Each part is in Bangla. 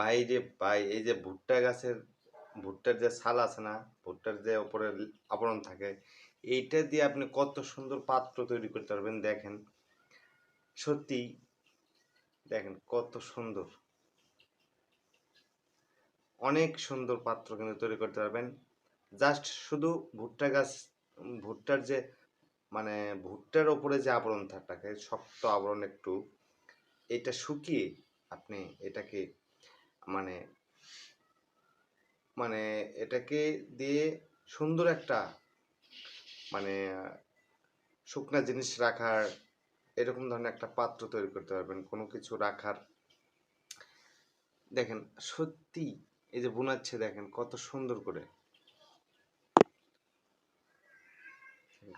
বাইরে বাই, এই যে ভুট্টা গাছের, ভুট্টার যে ছাল আছে না, ভুট্টার যে ওপরে আবরণ থাকে, এইটা দিয়ে আপনি কত সুন্দর পাত্র তৈরি করতে পারবেন দেখেন। সত্যি, দেখেন কত সুন্দর। অনেক সুন্দর পাত্র কিন্তু তৈরি করতে পারবেন। জাস্ট শুধু ভুট্টা গাছ, ভুট্টার যে মানে ভুট্টার ওপরে যে আবরণ থাকে, শক্ত আবরণ একটু, এটা শুকিয়ে আপনি এটাকে মানে মানে এটাকে দিয়ে সুন্দর একটা মানে শুকনা জিনিস রাখার, এরকম ধরনের একটা পাত্র তৈরি করতে পারবেন, কোনো কিছু রাখার। দেখেন, সত্যি এই যে বোনাচ্ছে, দেখেন কত সুন্দর করে।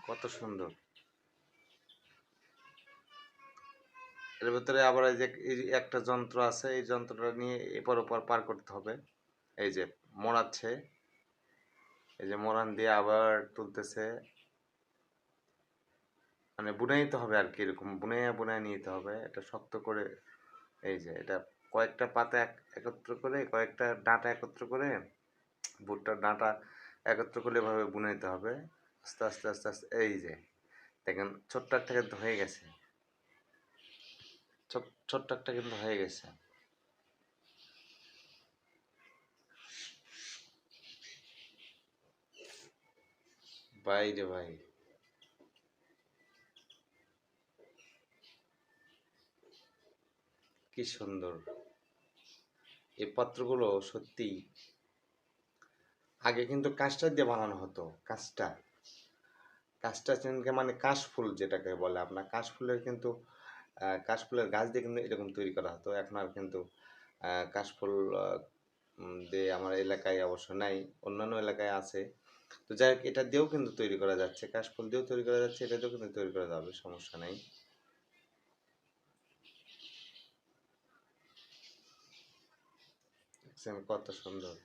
কত সুন্দর। এর ভিতরে আবার এই যে একটা যন্ত্র আছে, এই যন্ত্রটা নিয়ে এপার ওপার পার করতে হবে। এই যে মোড়াচ্ছে, এই যে মোড়ান দিয়ে আবার তুলতেছে। মানে বুনাইতে হবে আর কি, এরকম বুনাইয়া বুনাই নিতে হবে। এটা শক্ত করে, এই যে এটা কয়েকটা পাতা এক, একত্র করে, কয়েকটা ডাঁটা একত্র করে ভুট্টার ডাঁটা একত্র করে এভাবে বুনাইতে হবে। আস্তে আস্তে আস্তে আস্তে, এই যে দেখেন, ছোট্ট কিন্তু হয়ে গেছে। ছোট্ট একটা কিন্তু হয়ে গেছে। ভাই কি সুন্দর। এই পাত্রগুলো সত্যি আগে কিন্তু কাঁচটা দিয়ে বানানো হতো, কাঁচটা। কাঁচটা চেনকে মানে কাশফুল যেটাকে বলে, আপনার কাশফুলের কিন্তু কাশফুলের গাছ দিয়ে কিন্তু এরকম তৈরি করা হতো। এখন আর কিন্তু কাশফুল দিয়ে আমার এলাকায় অবশ্য নাই, অন্যান্য এলাকায় আছে। তো যাই হোক, এটা দিয়েও কিন্তু তৈরি করা যাচ্ছে, কাশফুল দিয়েও তৈরি করা যাচ্ছে এটা দিয়েও কিন্তু তৈরি করা যাবে, সমস্যা নেই। কত সুন্দর।